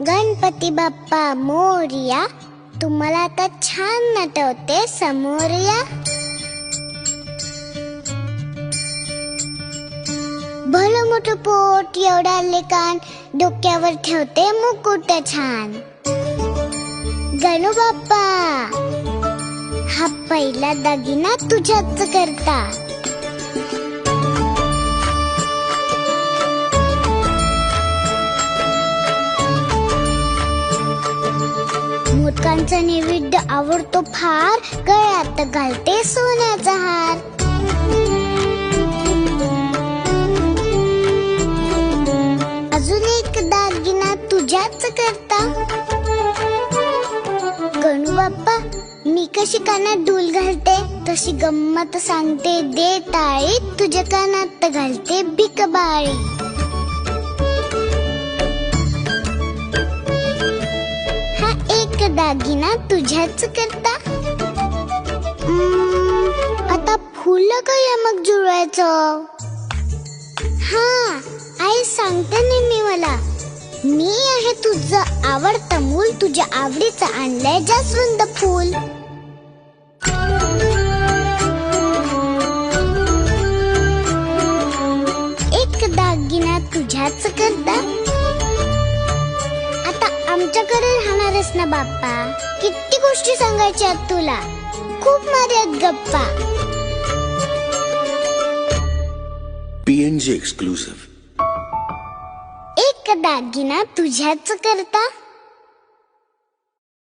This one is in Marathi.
गणपती बाप्पा मोरया तुम्हाला आता छान नटवते समोर या भलं मोठं पोट एवढा लेकान डोक्यावर ठेवते मुकुट छान. गणू बाप्पा हा पहिला दागिना तुझ्याच करता. मोदकांचा नैवेद्य आवडतो फार. गळ्यात घालते सोन्याचा हार. अजून एक दागिना तुझ्याच करता. गणू बाप्पा मी कशी कानात डूल घालते? तशी गंमत सांगते दे ताळी तुझ्या कानात घालते बिकबाळी दागिना तुझ्याच करता? आता फुलं काय मग जुळवायचं? हा आई सांगते नेहमी मला. मी आहे तुझं आवडतं मूल तुझ्या आवडीचं आणलंय जास्वंद फूल. एक दागिना तुझ्याच करता? आमच्याकडे राहणारच ना बाप्पा. किती गोष्टी सांगायच्या तुला. खूप मार्यात गप्पा. PNG exclusive. एक दागिना तुझ्याच करता.